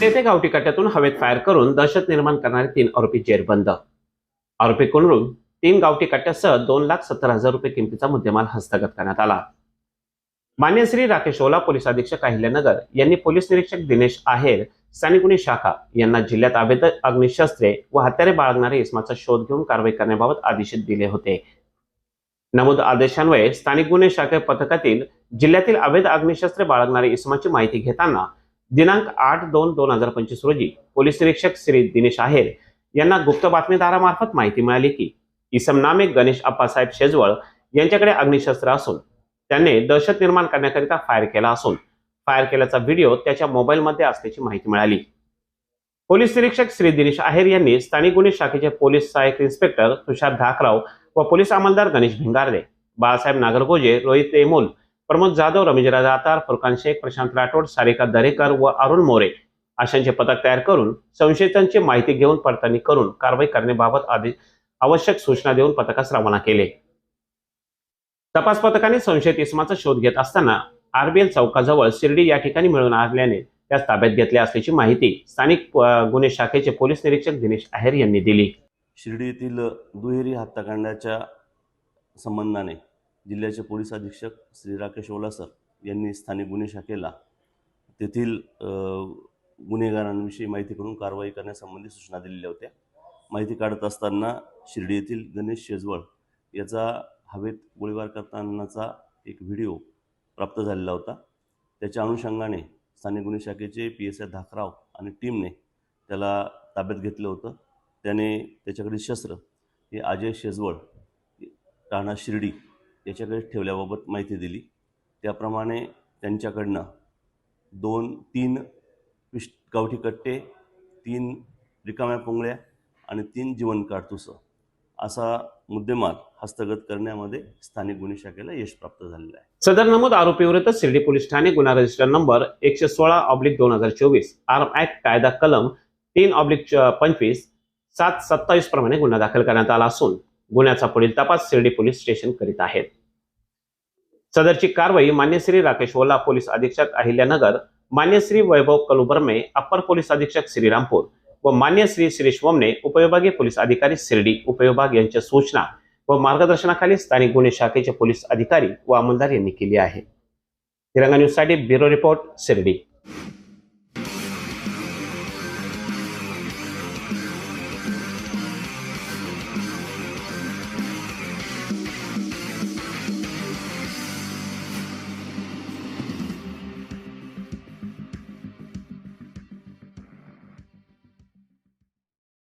तेथे गावठी कट्ट्यातून हवेत फायर करून दहशत निर्माण करणारे तीन आरोपी जेरबंद आरोपी आरोपीकडून तीन गावठी कट्ट्यासह दोन लाख सत्तर हजार रुपये किमतीचा मुद्देमाल हस्तगत करण्यात आला. मान्य श्री राकेश ओला पोलीस अधीक्षक अहिल्यानगर यांनी पोलीस निरीक्षक दिनेश आहेर स्थानिक गुन्हे शाखा यांना जिल्ह्यात अवैध अग्निशस्त्रे व हत्यारे बाळगणारे इसमाचा शोध घेऊन कारवाई करण्याबाबत आदेश दिले होते. नमूद आदेशान्वये स्थानिक गुन्हे शाखे पथकातील जिल्ह्यातील अवैध अग्निशस्त्रे बाळगणारे इसमाची माहिती घेताना दिनांक आठ दोन दोन हजार पंचवीस रोजी पोलीस निरीक्षक श्री दिनेश आहेर यांना गुप्त बातमीदारामार्फत माहिती मिळाली की इसम नामे गणेश अप्पासाहेब शेजवळ यांच्याकडे अग्निशस्त्र असून त्यांनी दहशत निर्माण करण्याकरिता फायर केला असून फायर केल्याचा व्हिडिओ त्याच्या मोबाईलमध्ये असल्याची माहिती मिळाली. पोलीस निरीक्षक श्री दिनेश आहेर यांनी स्थानिक गुन्हे शाखेचे पोलीस सहाय्यक इन्स्पेक्टर तुषार धाकराव व पोलीस अंमलदार गणेश भिंगारदे बाळासाहेब नागरगोजे रोहित तेमोल प्रमोद जाधव रमेशराज आतार फुरकान शेख प्रशांत राठोड सारिका दरेकर व अरुण मोरे अशांचे पथक तयार करून संशयितांची माहिती घेऊन पडताळणी करून कारवाई करण्याबाबत आवश्यक सूचना देऊन पथकास रवाना केले. तपास पथकाने संशयित इसमाचा शोध घेत असताना आरबीएल चौकाजवळ शिर्डी या ठिकाणी मिळून आल्याने त्यास ताब्यात घेतल्या असल्याची माहिती स्थानिक गुन्हे शाखेचे पोलीस निरीक्षक दिनेश आहेर यांनी दिली. शिर्डी येथील दुहेरी हत्याकांडाच्या संबंधाने जिल्ह्याचे पोलीस अधीक्षक श्री राकेश ओलासर यांनी स्थानिक गुन्हे शाखेला तेथील गुन्हेगारांविषयी माहिती करून कारवाई करण्यासंबंधी सूचना दिलेल्या होत्या. माहिती काढत असताना शिर्डी येथील गणेश शेजवळ याचा हवेत गोळीबार करतानाचा एक व्हिडिओ प्राप्त झालेला होता. त्याच्या अनुषंगाने स्थानिक गुन्हे शाखेचे पी एस आय धाकराव आणि टीमने त्याला ताब्यात घेतलं होतं. त्याने त्याच्याकडे शस्त्र हे अजय शेजवळ राणा शिर्डी याच्याकडे ठेवल्याबाबत माहिती दिली. त्याप्रमाणे त्यांच्याकडनं दोन तीन पिश गावठी कट्टे तीन रिकाम्या पुंगळ्या आणि तीन जीवन काडतुसं असा मुद्देमाल हस्तगत करण्यामध्ये स्थानिक गुन्हे शाखेला यश प्राप्त झालेलं आहे. सदर नमूद आरोपीविरुद्ध शिर्डी पोलीस ठाणे गुन्हा रजिस्टर नंबर एकशे सोळा ऑब्लिक दोन हजार चोवीस आर्म ऍक्ट कायदा कलम तीन ऑब्लिक पंचवीस सात सत्तावीस प्रमाणे गुन्हा दाखल करण्यात आला असून गुन्ह्याचा पुढील तपास शिर्डी पोलीस स्टेशन करीत आहेत. सदरची कारवाई मान्य श्री राकेश ओला पोलीस अधीक्षक अहिल्यानगर मान्य श्री वैभव कलुबर्मे अप्पर पोलीस अधीक्षक श्रीरामपूर व मान्य श्री शिरीष वमने उपविभागीय पोलीस अधिकारी शिर्डी उपविभाग यांच्या सूचना व मार्गदर्शनाखाली स्थानिक गुन्हे शाखेचे पोलीस अधिकारी व अंमलदार यांनी केली आहे. तिरंगा न्यूजसाठी ब्युरो रिपोर्ट शिर्डी.